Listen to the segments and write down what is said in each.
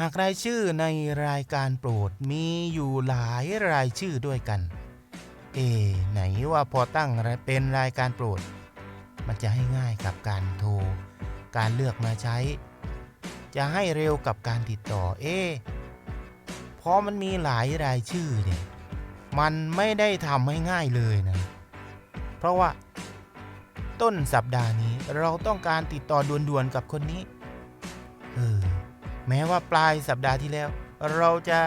หากรายชื่อในรายการโปรดมีอยู่หลายรายชื่อด้วยกัน เอ ไหนว่าพอตั้งเป็นรายการโปรด มันจะให้ง่ายกับการโทร การเลือกมาใช้ จะให้เร็วกับการติดต่อ เอะพอมันมีหลายรายชื่อเนี่ย มันไม่ได้ทำให้ง่ายเลยนะ เพราะว่า ต้นสัปดาห์นี้เราต้องการติดต่อด่วนๆกับคนนี้ แม้ว่าปลายสัปดาห์ที่แล้ว เราจะ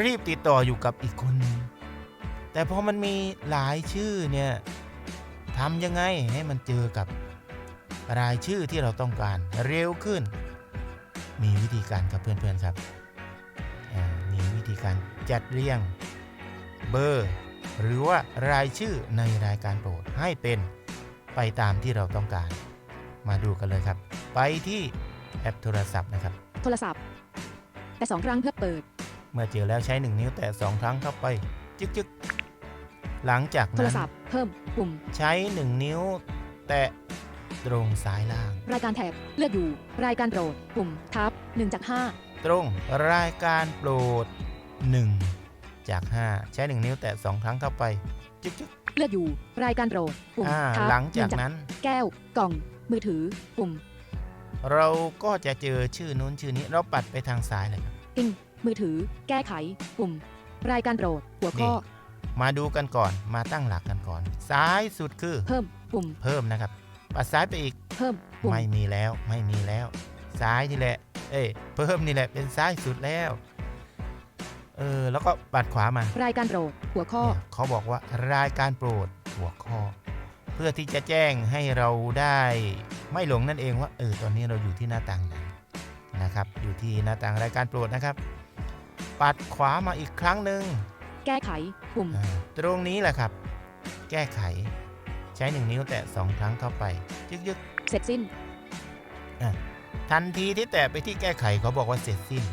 รีบติดต่ออยู่กับอีกคนหนึงแต่พอมันมีหลายชื่อเนี่ยทำยังไงให้มันเจอกับรายชื่อที่เราต้องการเร็วขึ้น มีวิธีการครับเพื่อนๆครับอ่ามีวิธีการจัดเรียงเบอร์ หรือว่ารายชื่อในรายการโปรดให้เป็นไปตามที่เราต้องการ มาดูกันเลยครับ ไปที่ แอปโทรศัพท์นะครับ โทรศัพท์ แต่สองครั้งเพื่อเปิด เมื่อเจอแล้วใช้ 1 นิ้วแตะ2ครั้งเข้าไปจึกจึกหลังจากโทรนั้นศัพท์ เพิ่ม ปุ่ม ใช้ 1 นิ้ว แตะตรงซ้ายล่าง รายการแถบเลือกอยู่ รายการโปรด ปุ่ม ทับ1จากตรงรายการโปรด 1 จาก 5 ใช้ 1 นิ้วแตะ2ครั้งเข้าไปจึกจึก5เลือกอยู่ รายการโปรด ปุ่มอ่าทับหลังจาก1นั้น แก้ว กล่อง มือถือ ปุ่ม เราก็จะเจอชื่อนู้นชื่อนี้เราปัดไปทางซ้ายเลยครับอิงมือถือ แก้ไข ปุ่ม รายการโปรด หัวข้อนี่มาดูกันก่อนมาตั้งหลักกันก่อน ซ้ายสุดคือ เพิ่ม ปุ่ม เพิ่มนะครับ ปัดซ้ายไปอีก เพิ่ม ปุ่ม ไม่มีแล้ว ไม่มีแล้ว ซ้ายนี่แหละ เอ้ย เพิ่มนี่แหละเป็นซ้ายสุดแล้ว เออ แล้วก็ปัดขวามารายการโปรด หัวข้อเนี่ยเขาบอกว่ารายการโปรด หัวข้อ เพื่อที่จะแจ้งให้เราได้ ไม่หลงนั่นเองว่าเออตอนนี้เราอยู่ที่หน้าต่างไหนนะครับ อยู่ที่หน้าต่างรายการโปรดนะครับ ปัดขวามาอีกครั้งหนึ่งแก้ไขปุ่มอ่าตรงนี้แหละครับ แก้ไข ใช้ 1 นิ้วแตะ 2 ครั้งเข้าไป ยึกยึกเสร็จสิ้นทันทีที่แตะไปที่แก้ไขเขาบอกว่าเสร็จสิ้น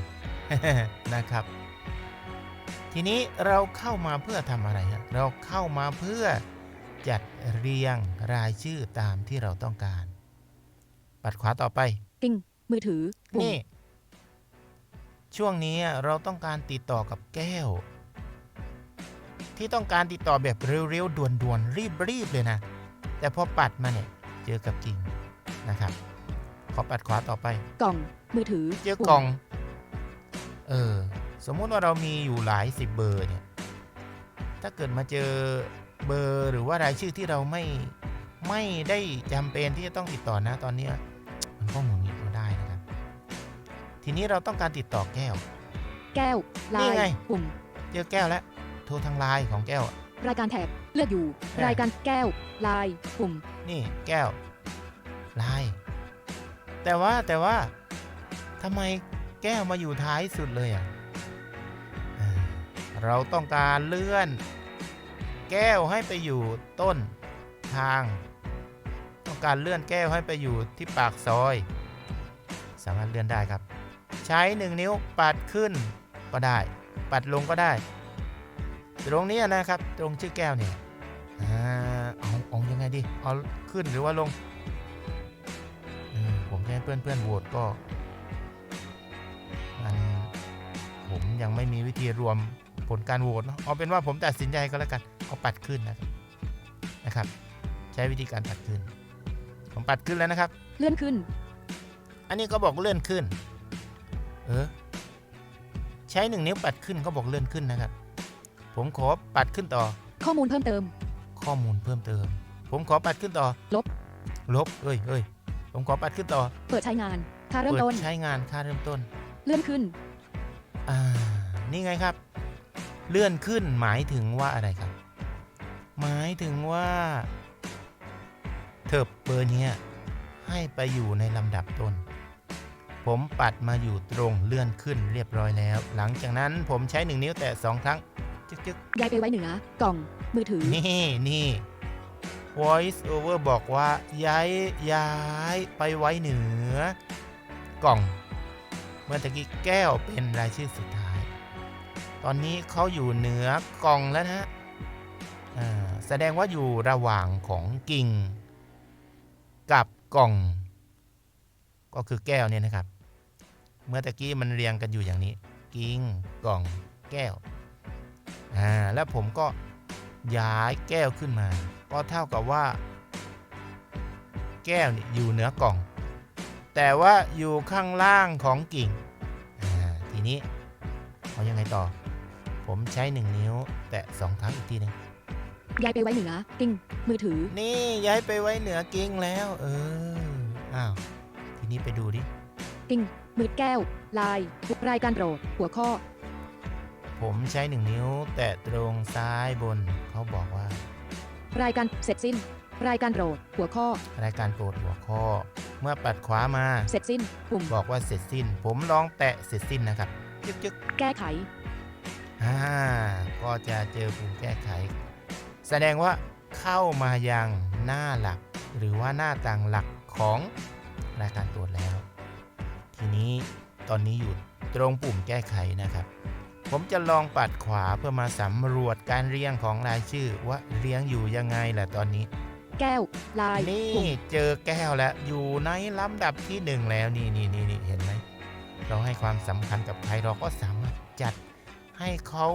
นะครับ ทีนี้เราเข้ามาเพื่อทำอะไรครับเราเข้ามาเพื่อจัดเรียงรายชื่อตามที่เราต้องการ ปัดขวาต่อไปกิ้ง มือถือปุ่มนี่ ช่วงนี้เราต้องการติดต่อกับแก้ว ที่ต้องการติดต่อแบบเร็วๆด่วนๆรีบๆเลยนะ แต่พอปัดมาเนี่ย เจอกับกิ่งนะครับ ขอปัดขวาต่อไป กล่อง มือถือเจอปุ่มกล่อง เออ สมมุติว่าเรามีอยู่หลายสิบเบอร์เนี่ย ถ้าเกิดมาเจอเบอร์หรือว่ารายชื่อที่เราไม่ไม่ได้จำเป็นที่จะต้องติดต่อนะตอนเนี้ย ทีนี้เราต้องการติดต่อแก้ว แก้วลานี่ยไง ปุ่มเจอแก้วแล้ว โทรทางไลน์ของแก้วอะรายการแถบเลือกอยู่อ่ารรายการแก้วลายปุ่มนี่แก้วไลน์แต่ว่าแต่ว่าทำไมแก้วมาอยู่ท้ายสุดเลยอะเออเราต้องการเลื่อน แก้วให้ไปอยู่ต้นทาง ต้องการเลื่อนแก้วให้ไปอยู่ที่ปากซอย สามารถเลื่อนได้ครับ ใช้หนึ่งนิ้วปัดขึ้นก็ได้ ปัดลงก็ได้ ตรงนี้นะครับตรงชื่อแก้วเนี่ยอ่าเอาเอายังไงดีเอาขึ้นหรือว่าลงเออผมจะให้เพื่อนๆโหวตก็มันผมยังไม่มีวิธีรวมผลการโหวตเนอะเอาเป็นว่าผมตัดสินใจก็แล้วกันเอาปัดขึ้นนะครับนะครับ ใช้วิธีการปัดขึ้น ผมปัดขึ้นแล้วนะครับ เลื่อนขึ้น อันนี้ก็บอกเลื่อนขึ้น เออ ใช้หนึ่งนิ้วปัดขึ้นก็บอกเลื่อนขึ้นนะครับ ผมขอปัดขึ้นต่อ ข้อมูลเพิ่มเติม ข้อมูลเพิ่มเติม ผมขอปัดขึ้นต่อ ลบ ลบ เอ้ยเอ้ยผมขอปัดขึ้นต่อ เปิดใช้งาน ค่าเริ่มเปิดต้นใช้งานค่าเริ่มต้น เลื่อนขึ้น อ่า นี่ไงครับ เลื่อนขึ้นหมายถึงว่าอะไรครับ หมายถึงว่า เถิบเบอร์เนี้ยให้ไปอยู่ในลำดับต้น ผมปัดมาอยู่ตรงเลื่อนขึ้นเรียบร้อยแล้ว หลังจากนั้นผมใช้หนึ่งนิ้วแตะสองครั้ง จึ๊กจึ๊กย้ายไปไว้เหนือกล่อง มือถือ นี่นี่ voice over บอกว่า ย้ายย้ายไปไว้เหนือ กล่อง เมื่อตะกี้แก้วเป็นรายชื่อสุดท้าย ตอนนี้เขาอยู่เหนือกล่องแล้วนะฮะอ่าแสดงว่าอยู่ระหว่างของกิ่ง กับกล่อง ก็คือแก้วเนี่ยนะครับ เมื่อตะกี้มันเรียงกันอยู่อย่างนี้ กิ้งกล่องแก้วอ่าแล้วผมก็ย้ายแก้วขึ้นมา ก็เท่ากับว่า แก้วนี่อยู่เหนือกล่อง แต่ว่าอยู่ข้างล่างของกิ่งอ่าทีนี้เอายังไงต่อ ผมใช้ 1 นิ้ว แตะสองครั้งอีกทีหนึงย้ายไปไว้เหนือ กิ้งมือถือ นี่ย้ายไปไว้เหนือกิ่งแล้ว เอออ้าวที นี้ไปดูดิกิ้งมือแก้ว ลายรายการโปรด หัวข้อ ผมใช้1นิ้ว แตะตรงซ้ายบน เขาบอกว่า รายการเสร็จสิ้น รายการโปรด หัวข้อ รายการโปรดหัวข้อ เมื่อปัดขวามา เสร็จสิ้นปุ่มบอกว่าเสร็จสิ้น ผมลองแตะเสร็จสิ้นนะครับจึ๊กจึ๊กแก้ไขอ่าก็จะเจอปุ่มแก้ไข แสดงว่าเข้ามายังหน้าหลัก หรือว่าหน้าต่างหลักของ รายการตรวจแล้ว ทีนี้ตอนนี้อยู่ตรงปุ่มแก้ไขนะครับ ผมจะลองปัดขวาเพื่อมาสำรวจการเรียงของรายชื่อว่าเรียงอยู่ยังไงแหละตอนนี้ แก้วลายนี่ปุ่มเจอแก้วแล้วอยู่ในลำดับที่หนึ่งแล้วนี่นี่นี่นี่เห็นไหมเราให้ความสำคัญกับใครเราก็สามารถจัดให้เขา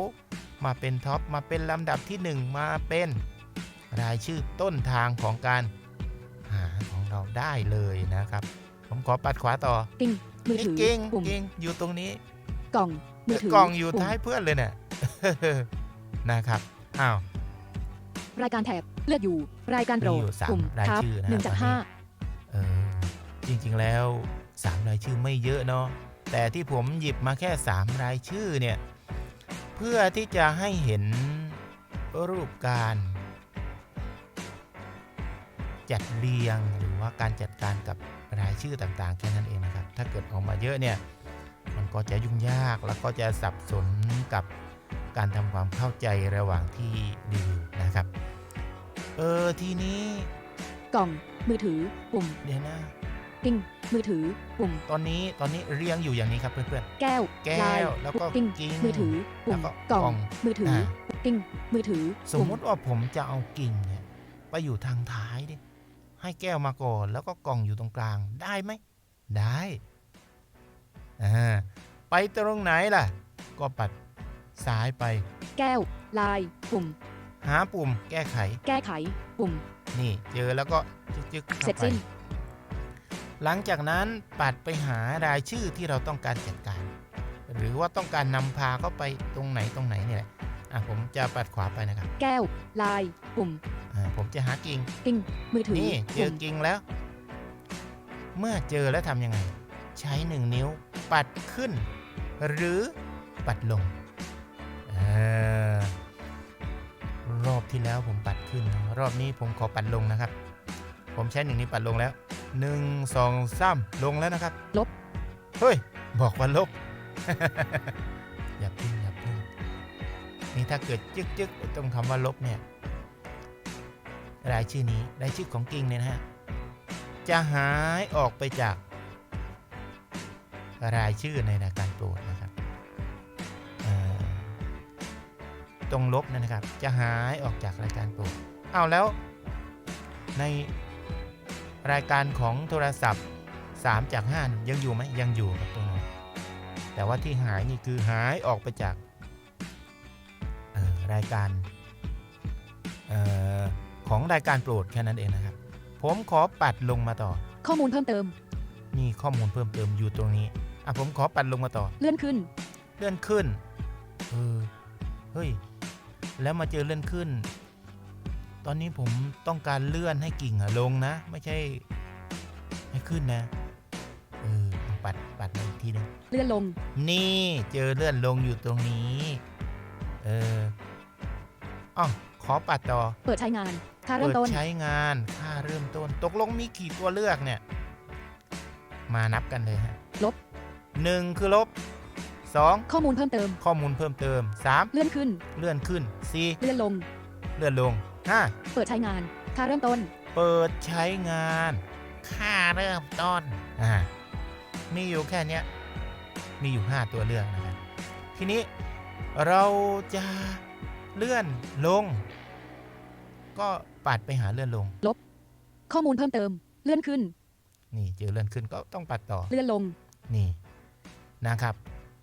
มาเป็นท็อปมาเป็นลำดับที่หนึ่งมาเป็นรายชื่อต้นทางของการหาของ เราได้เลยนะครับ ผมขอปัดขวาต่อกิ้งมือนี่ถือเก่งปุ่มเก่งอยู่ตรงนี้ กล่องมือถือกล่องอยู่ปุ่มท้ายเพื่อนเลยเนี่ยนะครับอ้าวรายการแถบเลือกอยู่ รายการโปรมีดอยู่สามปุ่มรายทับชื่อนะหนึ่งจากตอนนี้ห้าเออจริงๆแล้วสามรายชื่อไม่เยอะเนาะแต่ที่ผมหยิบมาแค่สามรายชื่อเนี่ยเพื่อที่จะให้เห็นรูปการ จัดเรียงหรือว่าการจัดการกับรายชื่อต่างๆแค่นั้นเองนะครับ ถ้าเกิดออกมาเยอะเนี่ยมันก็จะยุ่งยากแล้วก็จะสับสนกับการทำความเข้าใจระหว่างที่รีวิวนะครับ เออทีนี้กล่องมือถือปุ่มเดี๋ยวนะกิ้งมือถือปุ่มตอนนี้ตอนนี้เรียงอยู่อย่างนี้ครับเพื่อนแก้วแก้วลายแล้วก็กิ้งกิ้งมือถือปุ่มแล้วก็กล่อกล่องงมือถืๆออ่ากิ้งมือถือ สมปุ่มุติว่าผมจะเอากิ่งเนี่ยไปอยู่ทางท้ายดิ ให้แก้วมาก่อนแล้วก็กล่องอยู่ตรงกลางได้ไหมได้อ่าไปตรงไหนล่ะ ก็ปัดซ้ายไป แก้ว ลาย ปุ่ม หาปุ่ม แก้ไข แก้ไข ปุ่ม นี่เจอแล้วก็จึ๊กๆเสร็เข้าจไปสิ้นหลังจากนั้นปัดไปหารายชื่อที่เราต้องการจัดการ หรือว่าต้องการนำพาเข้าไปตรงไหนตรงไหนเนี่ยแหละอะผมจะปัดขวาไปนะครับ แก้ว ลาย ปุ่ม อ่าผมจะหากิ่งกิ้งมือถือนี่เจปุ่อมกิ่งแล้ว เมื่อเจอแล้วทำยังไง ใช้หนึ่งนิ้วปัดขึ้น หรือปัดลงเออรอบที่แล้วผมปัดขึ้นนะรอบนี้ผมขอปัดลงนะครับ ผมใช้หนึ่งนิ้วปัดลงแล้วหนึ่งสองสามลงแล้วนะครับ ลบ เฮ้ย บอกว่าลบ อย่าพึ่งอย่าพึ่งนี่ถ้าเกิดจึ๊กจึ๊กตรงคำว่าลบเนี่ย รายชื่อนี้รายชื่อของกิ่งเนี่ยนะฮะจะหายออกไปจาก รายชื่อในรายการโปรดนะครับตรงลบนะครับ จะหายออกจากรายการโปรดเอาแล้วในรายการของโทรศัพท์ 3 จาก 5 ยังอยู่ไหมยังอยู่ครับตรงนั้แต่ว่าที่หายนี่คือหายออกไปจากรายการเออ ของรายการโปรดแค่นั้นเองนะครับ ผมขอปัดลงมาต่อ ข้อมูลเพิ่มเติม มีข้อมูลเพิ่มเติมอยู่ตรงนี้อะผมขอปัดลงมาต่อ เลื่อนขึ้น เลื่อนขึ้นเออเฮ้ย แล้วมาเจอเลื่อนขึ้น ตอนนี้ผมต้องการเลื่อนให้กิ่งอะลงนะ ไม่ใช่ให้ขึ้นนะเออเอาปัดปัดมาอีกทีหนึงเลื่อนลง นี่เจอเลื่อนลงอยู่ตรงนี้ เอออ๋อขอปัดต่อ เปิดใช้งาน ค่าเริ่เปิมดต้นใช้งานค่าเริ่มต้น ตกลงมีกี่ตัวเลือกเนี่ย มานับกันเลยฮะลบ หนึ่งคือลบสองข้อมูลเพิ่มเติม ข้อมูลเพิ่มเติมสามเลื่อนขึ้น เลื่อนขึ้นสี่เลื่อนลง เลื่อนลงห้าเปิดใช้งาน ค่าเริ่มต้น เปิดใช้งาน ค่าเริ่มต้นอ่ามีอยู่แค่เนี้ยมีอยู่5ตัวเลือกนะครับทีนี้เราจะเลื่อนลง ก็ปัดไปหาเลื่อนลงข้อมูลเพิ่มเติม เลื่อนขึ้น นี่เจอเลื่อนขึ้นก็ต้องปัดต่อ เลื่อนลง นี่นะครับ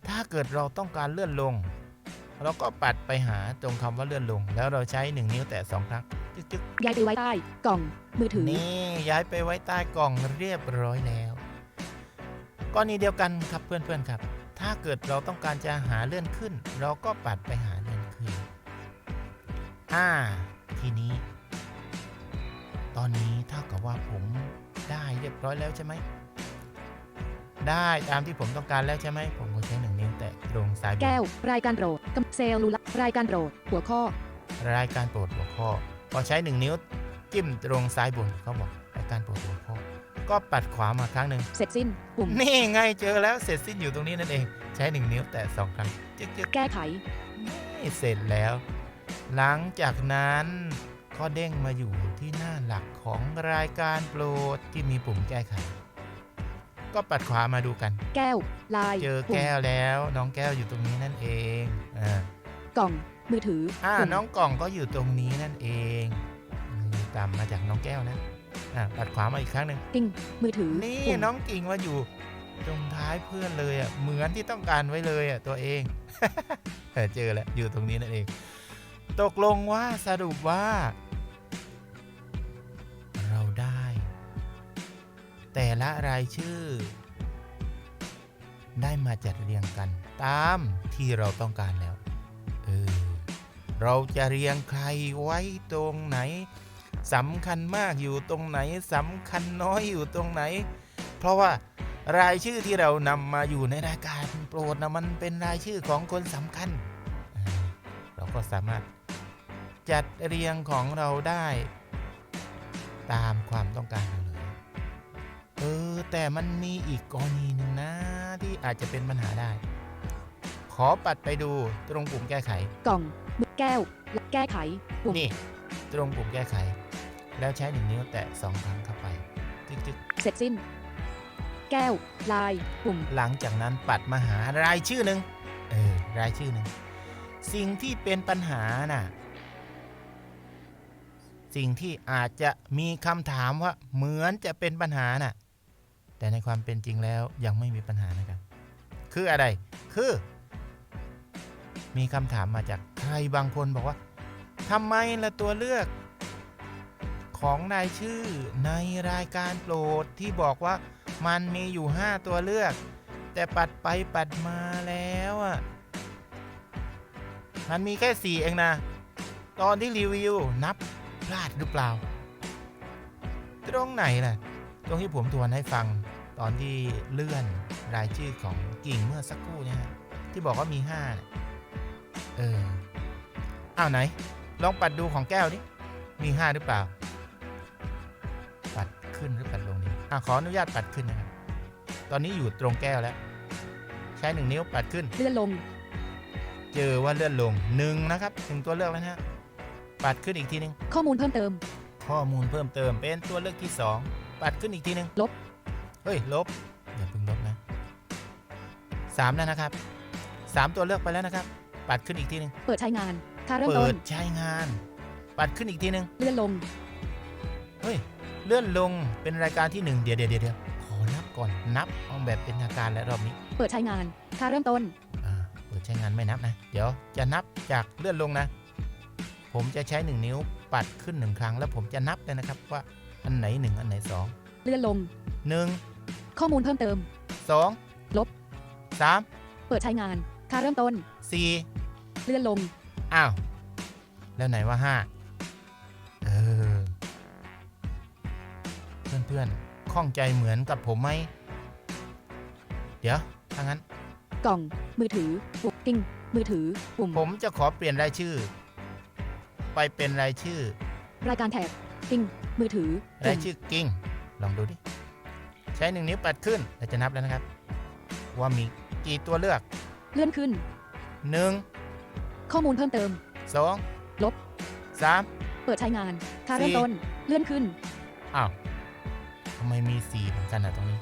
ถ้าเกิดเราต้องการเลื่อนลง เราก็ปัดไปหาตรงคำว่าเลื่อนลง แล้วเราใช้ 1 นิ้วแตะ2ครั้งจึ๊กจึ๊กย้ายไปไว้ใต้กล่อง มือถือนี่ย้ายไปไว้ใต้กล่องเรียบร้อยแล้วกรณีเดียวกันครับเพื่อนๆครับ ถ้าเกิดเราต้องการจะหาเลื่อนขึ้น เราก็ปัดไปหาเลื่อนขึ้นอ่า ทีนี้ ตอนนี้เท่ากับว่าผมได้เรียบร้อยแล้วใช่ไหม ได้ตามที่ผมต้องการแล้วใช่ไหม ผมก็ใช้หนึ่งนิ้วแตะตรงซ้ายบนแก้ว รายการโปรดกำเซลลูละรายการโปรดหัวข้อ รายการโปรดหัวข้อ พอใช้1นิ้วจิ้มตรงซ้ายบนเขาบอกรายการโปรดหัวข้อ ก็ปัดขวามาครั้งหนึ่งเสร็จสิ้นปุ่มนี่ไงเจอแล้วเสร็จสิ้นอยู่ตรงนี้นั่นเอง ใช้1นิ้วแตะสองครั้งจึ๊กจึ๊กแก้ไขนี่เสร็จแล้ว หลังจากนั้นก็เด้งมาอยู่ที่หน้าหลักของรายการโปรดที่มีปุ่มแก้ไข ก็ปัดขวามาดูกัน แก้ว ลายเจอปุ่มแก้วแล้ว น้องแก้วอยู่ตรงนี้นั่นเองอ่ากล่องมือถืออ่าปุ่มน้องกล่องก็อยู่ตรงนี้นั่นเองอยู่ตามมาจากน้องแก้วนะอ่าปัดขวามาอีกครั้งหนึ่งกิ้งมือถือนี่ปุ่มน้องกิ่งมาอยู่ตรงท้ายเพื่อนเลยอะเหมือนที่ต้องการไว้เลยอะตัวเองเออเจอแล้วอยู่ตรงนี้นั่นเอง ตกลงว่าสรุปว่า เราได้ แต่ละรายชื่อ ได้มาจัดเรียงกัน ตามที่เราต้องการแล้วเออเราจะเรียงใครไว้ตรงไหนสำคัญมากอยู่ตรงไหนสำคัญน้อยอยู่ตรงไหน เพราะว่ารายชื่อที่เรานำมาอยู่ในรายการโปรดนะมันเป็นรายชื่อของคนสำคัญ เราก็สามารถ จัดเรียงของเราได้ ตามความต้องการเราเลยเออแต่มันมีอีกกรณีหนึ่งนะที่อาจจะเป็นปัญหาได้ ขอปัดไปดูตรงปุ่มแก้ไข กล่องมือแก้วแก้ไขปุ่มนี่ ตรงปุ่มแก้ไข แล้วใช้หนึ่งนิ้วแตะสองครั้งเข้าไปจึ๊กจึ๊กเสร็จสิ้น แก้ว ลาย ปุ่ม หลังจากนั้นปัดมาหารายชื่อหนึ่งเออรายชื่อหนึ่งสิ่งที่เป็นปัญหาน่ะ สิ่งที่อาจจะมีคำถามว่าเหมือนจะเป็นปัญหาน่ะแต่ในความเป็นจริงแล้วยังไม่มีปัญหานะครับ คืออะไร คือ มีคำถามมาจากใครบางคนบอกว่าทำไมละตัวเลือก ของรายชื่อในรายการโปรดที่บอกว่ามันมีอยู่ 5 ตัวเลือก แต่ปัดไปปัดมาแล้วอะมันมีแค่ 4 เองนะ ตอนที่รีวิวนับ พลาดหรือเปล่า ตรงไหนล่ะ ตรงที่ผมทวนให้ฟังตอนที่เลื่อนรายชื่อของกิ่งเมื่อสักครู่เนี่ยฮะที่บอกว่ามี5เนี่ยเอออ้าวไหน ลองปัดดูของแก้วดิมี5หรือเปล่า ปัดขึ้นหรือปัดลงดีอะขออนุญาตปัดขึ้นนะครับตอนนี้อยู่ตรงแก้วแล้ว ใช้หนึ่งนิ้วปัดขึ้นเลื่อนลง เจอว่าเลื่อนลงหนึ่งนะครับหนึ่งตัวเลือกแล้วนะฮะ ปัดขึ้นอีกทีหนึ่งข้อมูลเพิ่มเติม ข้อมูลเพิ่มเติมเป็นตัวเลือกที่ 2 ปัดขึ้นอีกทีหนึ่งลบ เฮ้ย ลบ อย่าเพิ่งลบนะสามแล้วนะครับสามตัวเลือกไปแล้วนะครับ ปัดขึ้นอีกทีหนึ่งเปิดใช้งาน ค่าเริ่มเปิต้ดนใช้งาน ปัดขึ้นอีกทีหนึ่งเลื่อนลง เฮ้ย เลื่อนลงเป็นรายการที่หนึ่งเดี๋ยวเดี๋ยวเดี๋ยวขอนับก่อนนับเอาแบบเป็นทางการและรอบนี้เปิดใช้งาน ค่าเริ่มต้น อ่าเปิดใช้งานไม่นับนะ เดี๋ยวจะนับจากเลื่อนลงนะ ผมจะใช้ 1 นิ้วปัดขึ้น 1 ครั้ง แล้วผมจะนับเลยนะครับว่าอันไหน 1 อันไหน 2 เลื่อนลง 1 ข้อมูลเพิ่มเติม 2 ลบ 3 เปิดใช้งาน ค่าเริ่มต้น 4 เลื่อนลง อ้าว แล้วไหนว่า 5 เออ เพื่อนๆข้องใจเหมือนกับผมไหม เดี๋ยวถ้างั้น กล่อง มือถือปุ่มกิ้ง มือถือ ปุ่ม ผมจะขอเปลี่ยนรายชื่อ ไปเป็นรายชื่อ รายการแท็บกิ้งมือถือรายปุ่มชื่อกิ้งลองดูดิ ใช้หนึ่งนิ้วปัดขึ้นเราจะนับแล้วนะครับ ว่ามีกี่ตัวเลือก เลื่อนขึ้น1ข้อมูลเพิ่มเติม2ลบ3เปิดใช้งานค่าเริ่มสี่ต้นเลื่อนขึ้นอ้าวทำไมมี4เหมือนกันอะตรงนี้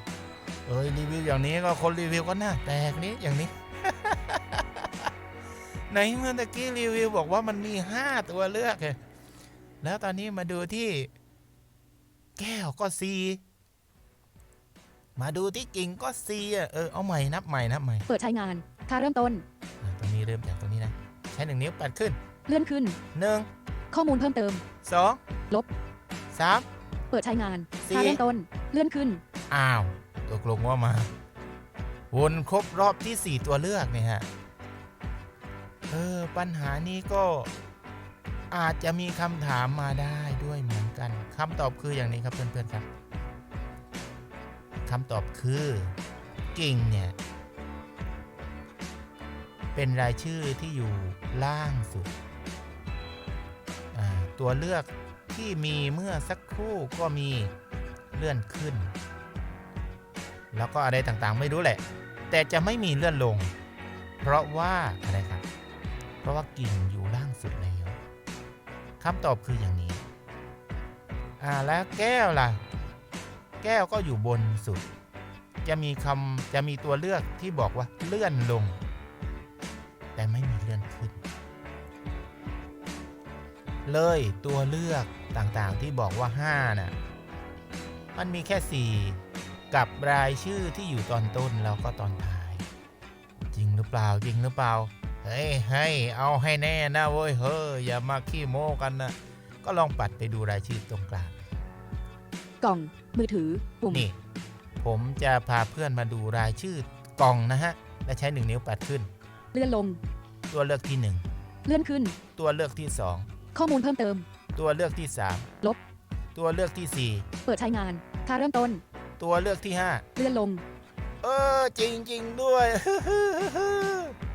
เอ้ยรีวิวอย่างนี้ก็คนรีวิวก็หน้าแตกนี้อย่างนี้ ในเมื่อตะกี้รีวิวบอกว่ามันมี5ตัวเลือกไงแล้วตอนนี้มาดูที่ แก้วก็4มาดูที่กิ่งก็ C อะเออเอาใหม่นับใหม่นับใหม่ เปิดใช้งานค่าเริ่มต้นอะตรงนี้เริ่มจากตรงนี้นะ ใช้หนึ่งนิ้วปัดขึ้น เลื่อนขึ้นหนึ่งข้อมูลเพิ่มเติมสองลบสามเปิดใช้งานสี่ค่าเริ่มต้น เลื่อนขึ้น อ้าวตกลงว่ามา วนครบรอบที่4ตัวเลือกเนี่ยฮะ เออปัญหานี้ก็อาจจะมีคำถามมาได้ด้วยเหมือนกันคำตอบคืออย่างนี้ครับเพื่อนๆครับคำตอบคือกิ่งเนี่ย เป็นรายชื่อที่อยู่ล่างสุด ตัวเลือกที่มีเมื่อสักครู่ก็มีเลื่อนขึ้น แล้วก็อะไรต่างๆไม่รู้แหละ แต่จะไม่มีเลื่อนลง เพราะว่าอะไรครับ เพราะว่ากิ่งอยู่ล่างสุดแล้วคำตอบคืออย่างนี้ อ่าแล้วแก้วล่ะ แก้วก็อยู่บนสุด จะมีคำจะมีตัวเลือกที่บอกว่าเลื่อนลง แต่ไม่มีเลื่อนขึ้น เลยตัวเลือกต่างๆที่บอกว่า5น่ะมันมีแค่ 4 กับรายชื่อที่อยู่ตอนต้นแล้วก็ตอนท้าย จริงหรือเปล่าจริงหรือเปล่า เฮ้ยให้เอาให้แน่นะเว้ยเฮ้ยอย่ามาขี้โม้กันนะก็ลองปัดไปดูรายชื่อตรงกลางกล่อง มือถือ ปุ่ม นี่ ผมจะพาเพื่อนมาดูรายชื่อกล่องนะฮะ และใช้หนึ่งนิ้วปัดขึ้น เลื่อนลง ตัวเลือกที่เลื่อนขึ้น1ตัวเลือกที่ข้อมูลเพิ่มเติม2ตัวเลือกที่ลบ3ตัวเลือกที่เปิดใช้งาน ค่าเริ่มต้น4ตัวเลือกที่เลื่อนลง5เออจริงจริง ๆ ด้วยจริง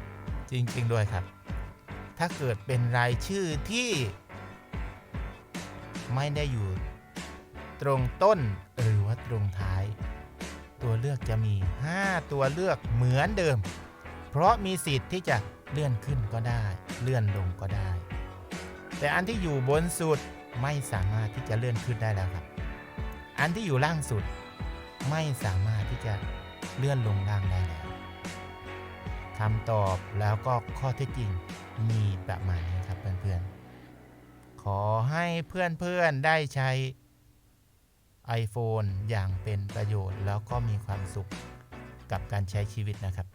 จริง ๆ ด้วยครับ ถ้าเกิดเป็นรายชื่อที่ไม่ได้อยู่ ตรงต้นหรือว่าตรงท้าย ตัวเลือกจะมี 5 ตัวเลือกเหมือนเดิม เพราะมีสิทธิ์ที่จะเลื่อนขึ้นก็ได้ เลื่อนลงก็ได้ แต่อันที่อยู่บนสุดไม่สามารถที่จะเลื่อนขึ้นได้แล้วครับ อันที่อยู่ล่างสุด ไม่สามารถที่จะเลื่อนลงล่างได้แล้ว คำตอบแล้วก็ข้อเท็จจริงมีประมาณนี้ครับเพื่อนๆ ขอให้เพื่อนๆได้ใช้ iPhone อย่างเป็นประโยชน์ แล้วก็มีความสุขกับการใช้ชีวิตนะครับ